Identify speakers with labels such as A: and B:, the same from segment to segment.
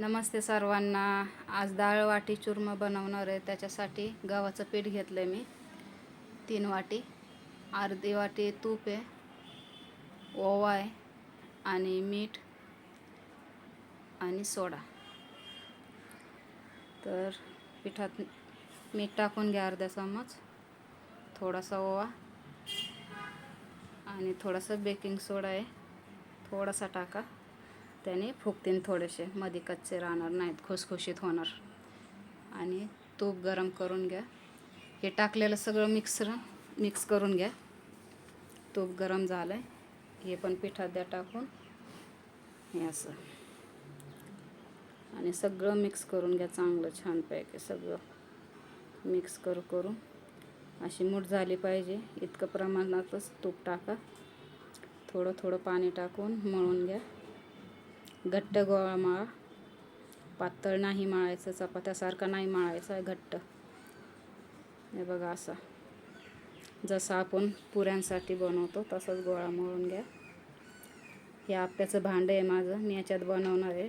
A: नमस्ते सर्वांना. आज डाळ वाटी चूर्ण बनवणार आहे. त्याच्यासाठी गव्हाचं पीठ घेतलं आहे मी. तीन वाटी. अर्धी वाटी तूप आहे. ओवा आहे. आणि मीठ. आणि सोडा. तर पिठात मीठ टाकून घ्या अर्धा चमच. थोडासा ओवा. आणि थोडासा बेकिंग सोडा आहे. थोडासा टाका. त्याने फुगतील थोडेसे. मध्ये कच्चे राहणार नाहीत खुसखुशीत होणार. आणि तूप गरम करून घ्या. हे टाकलेलं सगळं मिक्सर मिक्स करून घ्या. तूप गरम झालं आहे हे पण पिठात द्या टाकून. हे असं. आणि सगळं मिक्स करून घ्या चांगलं छानपैकी सगळं. मिक्स करू करून अशी मूठ झाली पाहिजे. इतकं प्रमाणातच तूप टाका. थोडं थोडं पाणी टाकून मळून घ्या. घट्ट गोळा मळा. पातळ नाही मळायचं चपात्यासारखा नाही मळायचा आहे घट्ट. हे बघा असा. जसं आपण पुऱ्यांसाठी बनवतो तसंच गोळा मळून घ्या. हे आप्याचं भांडं आहे माझं मी याच्यात बनवणार आहे.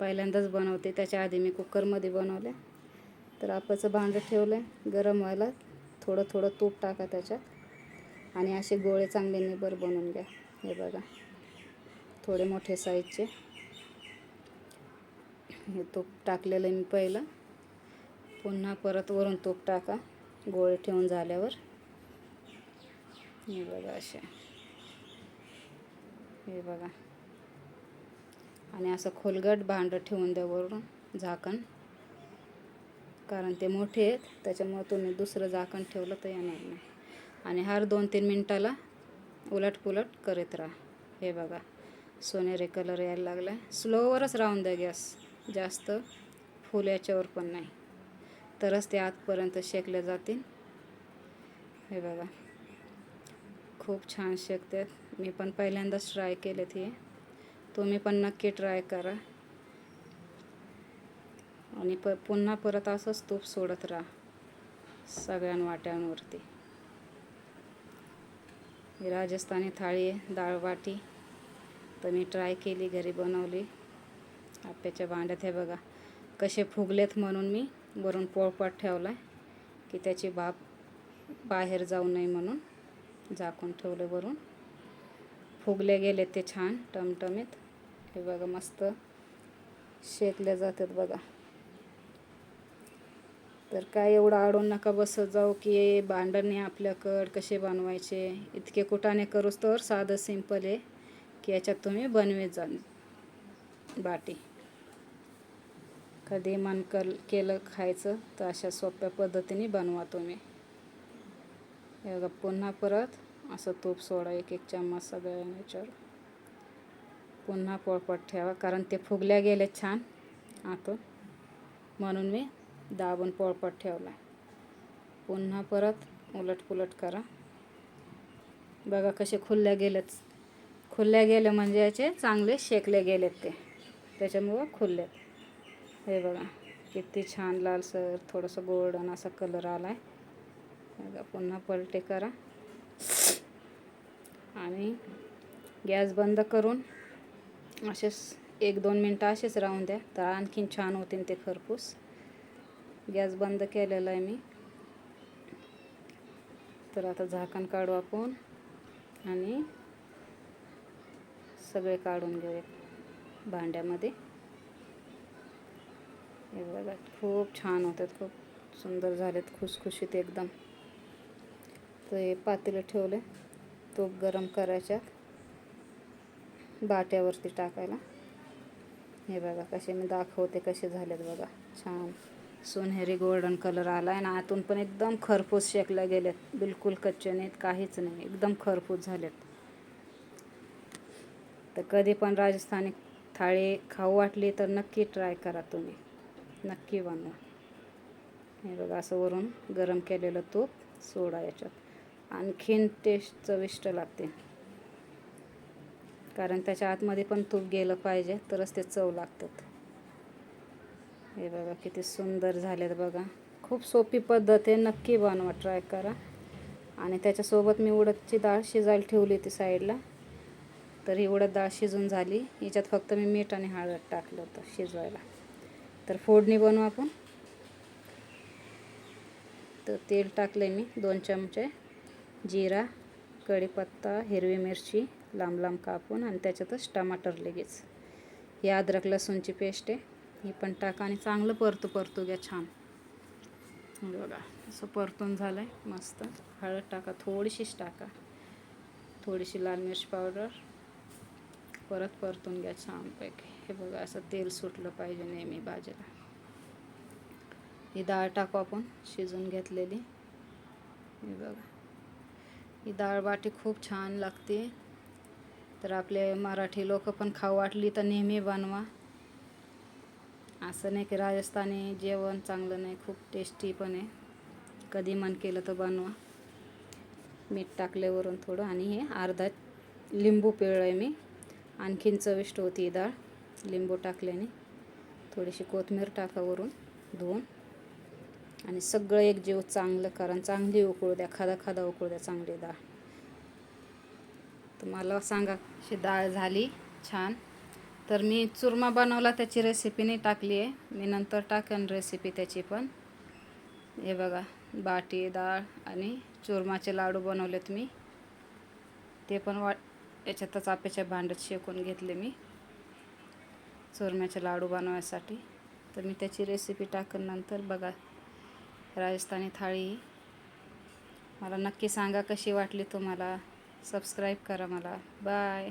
A: पहिल्यांदाच बनवते त्याच्या आधी मी कुकरमध्ये बनवले. तर आप्याचं भांडं ठेवलं आहे गरम व्हायला थोडं थोडं तूप टाका त्याच्यात. आणि असे गोळे चांगले निबर बनवून घ्या. हे बघा. थोडे मोठे साईजचे हे तूप टाकलेलं मी पहिलं. पुन्हा परत वरून तूप टाका. गोळे ठेवून झाल्यावर. हे बघा असे हे बघा. आणि असं खोलगट भांडं ठेवून द्या वरून झाकण. कारण ते मोठे आहेत. त्याच्यामुळे तुम्ही दुसरं झाकण ठेवलं तर येणार नाही. आणि हर दोन तीन मिनटाला उलट पुलट करीत राहा. हे बघा. सोनेरी कलर यायला लागला आहे स्लोवरच राहून द्या गॅस. जास्त फुल याच्यावर पण नाही. तरच ते आतपर्यंत शेकले जातील. हे बघा. खूप छान शेकतात. मी पण पहिल्यांदाच ट्राय केलेत हे. तुम्ही पण नक्की ट्राय करा. आणि प पुन्हा परत असंच तूप सोडत राहा. सगळ्या वाट्यांवरती. राजस्थानी थाळी आहे डाळ वाटी. तर मी ट्राय केली घरी बनवली. आप्याच्या भांड्यात हे बघा कसे फुगलेत म्हणून मी वरून पोळपाट ठेवला की त्याची बाप बाहेर जाऊ नये म्हणून झाकून ठेवले वरून. फुगले गेले ते छान टमटमीत. हे बघा मस्त शेकले जातात बघा. तर काय एवढं आडून नका बसत जाऊ की भांडणे नाही कसे बनवायचे? इतके कुटाने करूच तर साधं सिंपल आहे. की याच्यात तुम्ही बनवीत जा बाटी. कधी मन कल केलं खायचं तर अशा सोप्या पद्धतीने बनवा तुम्ही. बघा पुन्हा परत असं तूप सोडा एक एक चम्मच सगळ्या याच्यावर. पुन्हा पोळपाट ठेवा कारण ते फुगल्या गेले छान आतून. म्हणून मी दाबून पोळपाट ठेवला. पुन्हा परत उलट पुलट करा. बघा कसे खुलल्या गेलेच खुलल्या गेले म्हणजे याचे चांगले शेकले गेलेत ते. त्याच्यामुळं खुललेत हे बघा किती छान लालसर थोडंसं गोल्डन असा कलर आला आहे बघा पुन्हा पलटे करा. आणि गॅस बंद करून असेच एक दोन मिनटं असेच राहून द्या. तर आणखीन छान होतील ते खरपूस. गॅस बंद केलेला आहे मी. तर आता झाकण काढू आपण. आणि सगळे काढून घेऊयात भांड्यामध्ये. हे बघा खूप छान होतात खूप सुंदर झालेत खुसखुशीत एकदम. तर हे पातेलं ठेवले तूप गरम करायच्या बाट्यावरती टाकायला. हे बघा कसे मी दाखवते कसे झालेत बघा. छान. सोनेरी गोल्डन कलर आला आहे ना आतून पण एकदम खरपूस शेकल्या गेलेत बिलकुल कच्चे नाहीत काहीच नाही एकदम खरपूस झालेत. तर कधी पण राजस्थानी थाळी खाऊ वाटली तर नक्की ट्राय करा तुम्ही. नक्की बनवा. हे बघा असं वरून गरम केलेलं तूप सोडा याच्यात. आणखीन टेस्ट चविष्ट लागते. कारण त्याच्या आतमध्ये पण तूप गेलं पाहिजे तरच ते चव लागतात. हे बघा किती सुंदर झालेत बघा. खूप सोपी पद्धत आहे नक्की बनवा ट्राय करा. आणि त्याच्यासोबत मी उडदची डाळ शिजायला ठेवली होती साईडला तर ही उडद डाळ शिजून झाली. याच्यात फक्त मी मीठ आणि हळद टाकलं होतं शिजवायला. तर फोडणी बनवू आपण. तर तेल टाकले मी दोन चमचे. जिरा कढीपत्ता हिरवी मिरची लांब लांब कापून आणि त्याच्यातच टमाटर लगेच. ही अद्रक लसूणची पेस्ट आहे. ही पण टाका आणि चांगलं परतू परतू घ्या छान. बघा असं परतून झालं आहे मस्त. हळद टाका थोडीशीच टाका. थोडीशी लाल मिरची पावडर. परत परतून घ्या छानपैकी. हे बघा असं तेल सुटलं पाहिजे नेहमी भाजीला. ही डाळ टाकू आपण शिजून घेतलेली. हे बघा. ही डाळ बाटी खूप छान लागते. तर आपले मराठी लोक पण खाऊ वाटली तर नेहमी बनवा. असं नाही की राजस्थानी जेवण चांगलं नाही खूप टेस्टी पण आहे. कधी मन केलं तर बनवा. मीठ टाकल्यावरून थोडं. आणि हे अर्धा लिंबू पिळलं आहे मी. आणखीन चविष्ट होती ही डाळ. लिंबू टाकल्याने थोडीशी कोथमीर टाका वरून धुवून. आणि सगळं एक जीव चांगलं कारण चांगली उकळू द्या खादा खादा उकळू द्या चांगली डाळ. तर मला सांगा अशी डाळ झाली छान. तर मी चुरमा बनवला त्याची रेसिपी नाही टाकली आहे. मी नंतर टाकेन रेसिपी त्याची पण. हे बघा बाटी डाळ आणि चुरमाचे लाडू बनवलेत मी. ते पण वाट याच्यातच आप्याच्या भांड्यात शेकून घेतले मी. चोरम्याचे लाडू बनवायसाठी. तर मी त्याची रेसिपी टाकन नंतर बघा राजस्थानी थाळी. मला नक्की सांगा कशी वाटली तुम्हाला. सबस्क्राईब करा मला. बाय